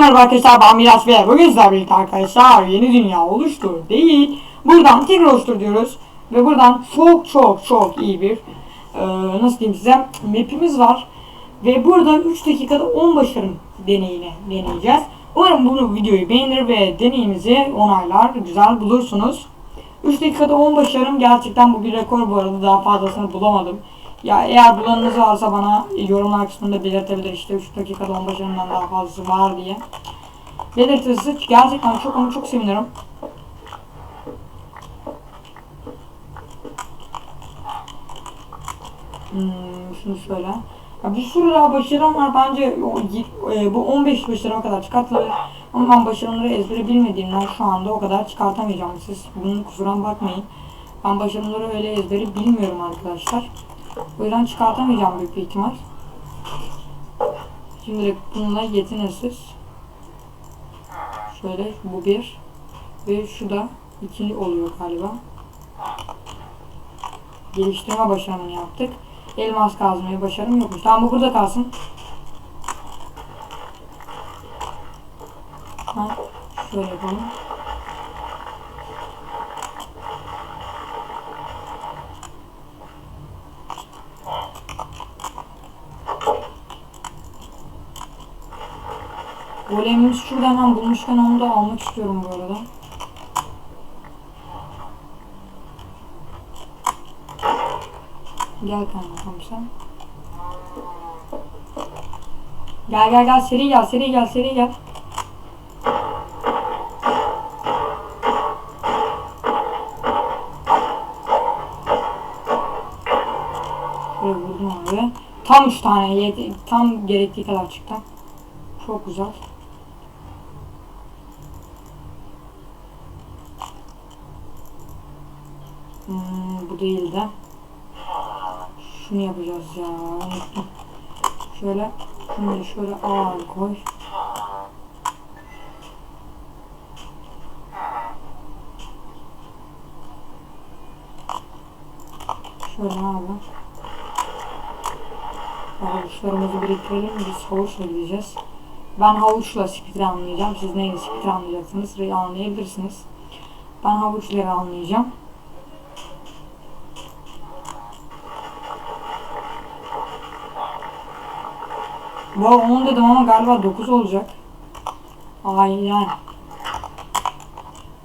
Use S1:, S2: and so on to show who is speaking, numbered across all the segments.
S1: Merhaba arkadaşlar ben Miraç ve bugün sizlerle birlikte arkadaşlar yeni dünya oluştur değil. Buradan tekrar oluştur diyoruz. Ve buradan çok çok çok iyi bir e, nasıl diyeyim size map'imiz var. Ve burada 3 dakikada 10 başarım deneyini deneyeceğiz. Umarım bunu videoyu beğenir ve deneyimizi onaylar güzel bulursunuz. 3 dakikada 10 başarım gerçekten bu bir rekor bu arada daha fazlasını bulamadım. Ya eğer bulanınız varsa bana yorumlar kısmında belirtebilir işte 3 dakikada 10 başarımdan daha fazlası var diye. Belirtirse gerçekten çok ama çok sevinirim. Hmm, şunu şöyle. Ya bir sürü daha başarım var bence o, e, bu 15 başarıma kadar çıkartılabilir. Ama ben başarımları ezbere bilmediğimden şu anda o kadar çıkartamayacağım. Siz bunun kusuruna bakmayın. Ben başarımları öyle ezberi bilmiyorum arkadaşlar. O çıkartamayacağım büyük bir ihtimal. Şimdi bununla yetinirsiz. Şöyle bu bir. Ve şu da ikili oluyor galiba. Geliştirme başarımını yaptık. Elmas kazmayı başarım yokmuş. Tamam bu burada kalsın. Ha, şöyle yapalım. Golemimiz şurada hemen bulmuşken onu da almak istiyorum bu arada. Gel kanka sen. Gel gel gel seri gel seri gel seri gel. Şöyle vurdum abi. Tam 3 tane yedi, tam gerektiği kadar çıktı. Çok güzel. Hmm, bu değil de. Şunu yapacağız ya. Şöyle şunu şöyle ağır koy. Şöyle abi. Havuçlarımızı biriktirelim. Biz havuçla gideceğiz. Ben havuçla spitri anlayacağım. Siz neyle spitri anlayacaksınız? Anlayabilirsiniz. Ben havuçları anlayacağım. Bu 10 dedim ama galiba 9 olacak. Aynen.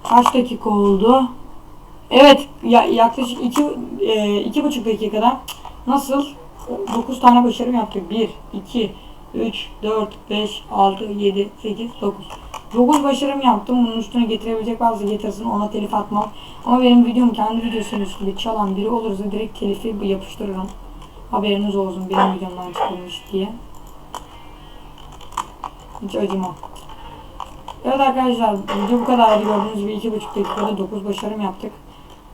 S1: Kaç dakika oldu? Evet, ya, yaklaşık 2 e, iki buçuk dakikada nasıl 9 tane başarım yaptık. 1 2 3 4 5 6 7 8 9. 9 başarım yaptım. Bunun üstüne getirebilecek bazı getirsin ona telif atmam. Ama benim videom kendi videosunun üstünde çalan biri olursa direkt telifi yapıştırırım. Haberiniz olsun benim videomdan çıkılmış diye. Hiç acımam. Evet arkadaşlar video bu kadar. Gördüğünüz gibi 2,5 dakikada 9 başarım yaptık.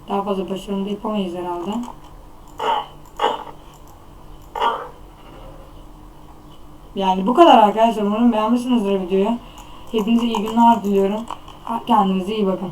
S1: Daha fazla başarım da yapamayız herhalde. Yani bu kadar arkadaşlar. Umarım beğenmişsinizdir videoyu. Hepinize iyi günler diliyorum. Kendinize iyi bakın.